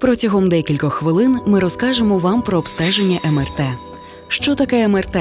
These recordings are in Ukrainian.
Протягом декількох хвилин ми розкажемо вам про обстеження МРТ. Що таке МРТ?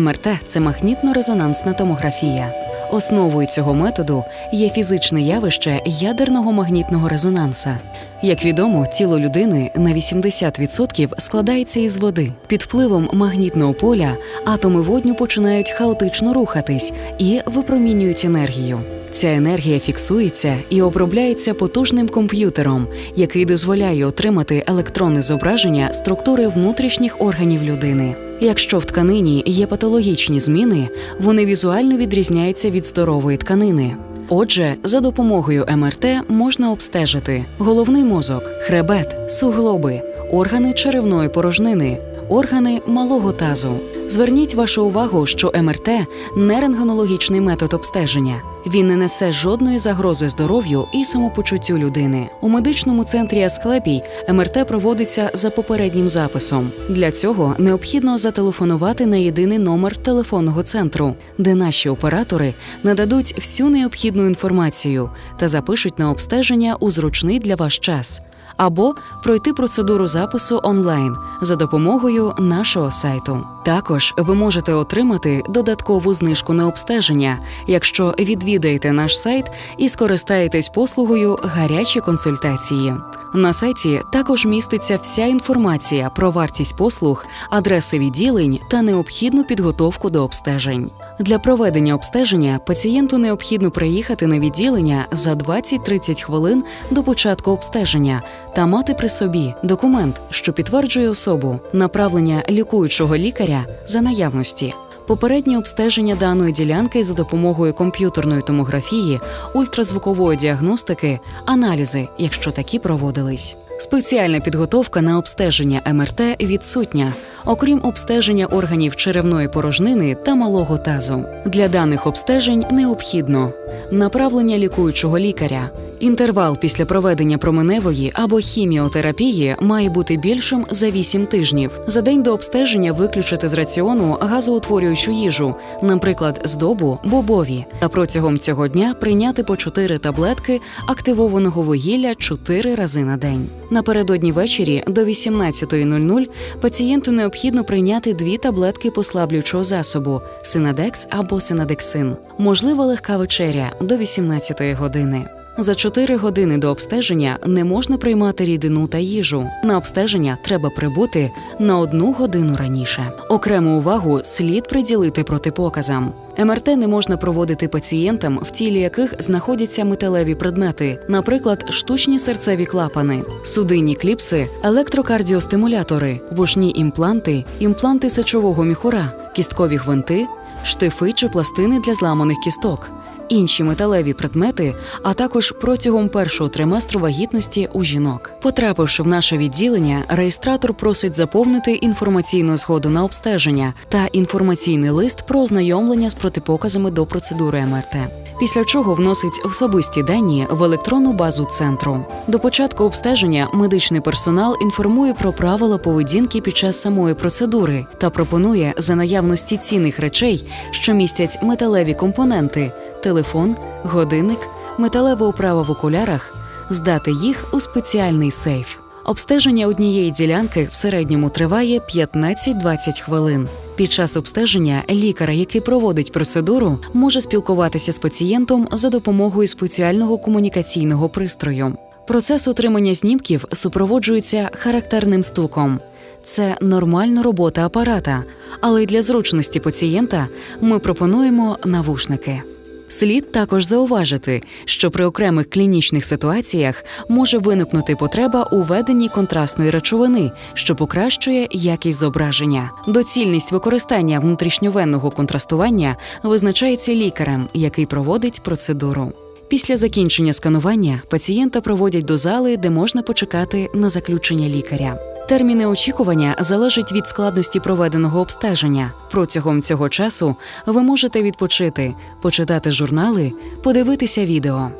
МРТ це магнітно-резонансна томографія. Основою цього методу є фізичне явище ядерного магнітного резонанса. Як відомо, тіло людини на 80% складається із води. Під впливом магнітного поля атоми водню починають хаотично рухатись і випромінюють енергію. Ця енергія фіксується і обробляється потужним комп'ютером, який дозволяє отримати електронне зображення структури внутрішніх органів людини. Якщо в тканині є патологічні зміни, вони візуально відрізняються від здорової тканини. Отже, за допомогою МРТ можна обстежити головний мозок, хребет, суглоби, органи черевної порожнини, органи малого тазу. Зверніть вашу увагу, що МРТ не рентгенологічний метод обстеження. Він не несе жодної загрози здоров'ю і самопочуттю людини. У медичному центрі Асклепій МРТ проводиться за попереднім записом. Для цього необхідно зателефонувати на єдиний номер телефонного центру, де наші оператори нададуть всю необхідну інформацію та запишуть на обстеження у зручний для вас час. Або пройти процедуру запису онлайн за допомогою нашого сайту. Також ви можете отримати додаткову знижку на обстеження, якщо відвідаєте наш сайт і скористаєтесь послугою гарячі консультації. На сайті також міститься вся інформація про вартість послуг, адреси відділень та необхідну підготовку до обстежень. Для проведення обстеження пацієнту необхідно приїхати на відділення за 20-30 хвилин до початку обстеження та мати при собі документ, що підтверджує особу, направлення лікуючого лікаря за наявності. Попереднє обстеження даної ділянки за допомогою комп'ютерної томографії, ультразвукової діагностики, аналізи, якщо такі проводились. Спеціальна підготовка на обстеження МРТ відсутня, окрім обстеження органів черевної порожнини та малого тазу. Для даних обстежень необхідно направлення лікуючого лікаря. Інтервал після проведення променевої або хіміотерапії має бути більшим за 8 тижнів. За день до обстеження виключити з раціону газоутворюючу їжу, наприклад, здобу, бобові, та протягом цього дня прийняти по 4 таблетки активованого вугілля 4 рази на день. Напередодні ввечері до 18.00 пацієнту необхідно прийняти дві таблетки послаблюючого засобу синадекс або синадексин. Можлива легка вечеря до 18 години. За 4 години до обстеження не можна приймати рідину та їжу. На обстеження треба прибути на одну годину раніше. Окрему увагу слід приділити протипоказам. МРТ не можна проводити пацієнтам, в тілі яких знаходяться металеві предмети, наприклад, штучні серцеві клапани, судинні кліпси, електрокардіостимулятори, вушні імпланти, імпланти сечового міхура, кісткові гвинти, штифи чи пластини для зламаних кісток інші металеві предмети, а також протягом першого триместру вагітності у жінок. Потрапивши в наше відділення, реєстратор просить заповнити інформаційну згоду на обстеження та інформаційний лист про ознайомлення з протипоказами до процедури МРТ. Після чого вносить особисті дані в електронну базу центру. До початку обстеження медичний персонал інформує про правила поведінки під час самої процедури та пропонує за наявності цінних речей, що містять металеві компоненти, телефон, годинник, металева оправа в окулярах, здати їх у спеціальний сейф. Обстеження однієї ділянки в середньому триває 15-20 хвилин. Під час обстеження лікар, який проводить процедуру, може спілкуватися з пацієнтом за допомогою спеціального комунікаційного пристрою. Процес отримання знімків супроводжується характерним стуком. Це нормальна робота апарата, але для зручності пацієнта ми пропонуємо навушники. Слід також зауважити, що при окремих клінічних ситуаціях може виникнути потреба у введенні контрастної речовини, що покращує якість зображення. Доцільність використання внутрішньовенного контрастування визначається лікарем, який проводить процедуру. Після закінчення сканування пацієнта проводять до зали, де можна почекати на заключення лікаря. Терміни очікування залежать від складності проведеного обстеження. Протягом цього часу ви можете відпочити, почитати журнали, подивитися відео.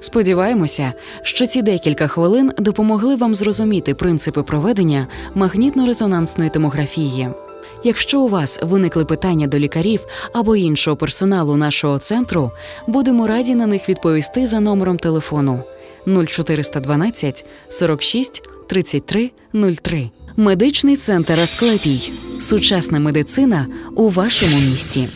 Сподіваємося, що ці декілька хвилин допомогли вам зрозуміти принципи проведення магнітно-резонансної томографії. Якщо у вас виникли питання до лікарів або іншого персоналу нашого центру, будемо раді на них відповісти за номером телефону 0412 46 33 03. Медичний центр Асклепій. Сучасна медицина у вашому місті.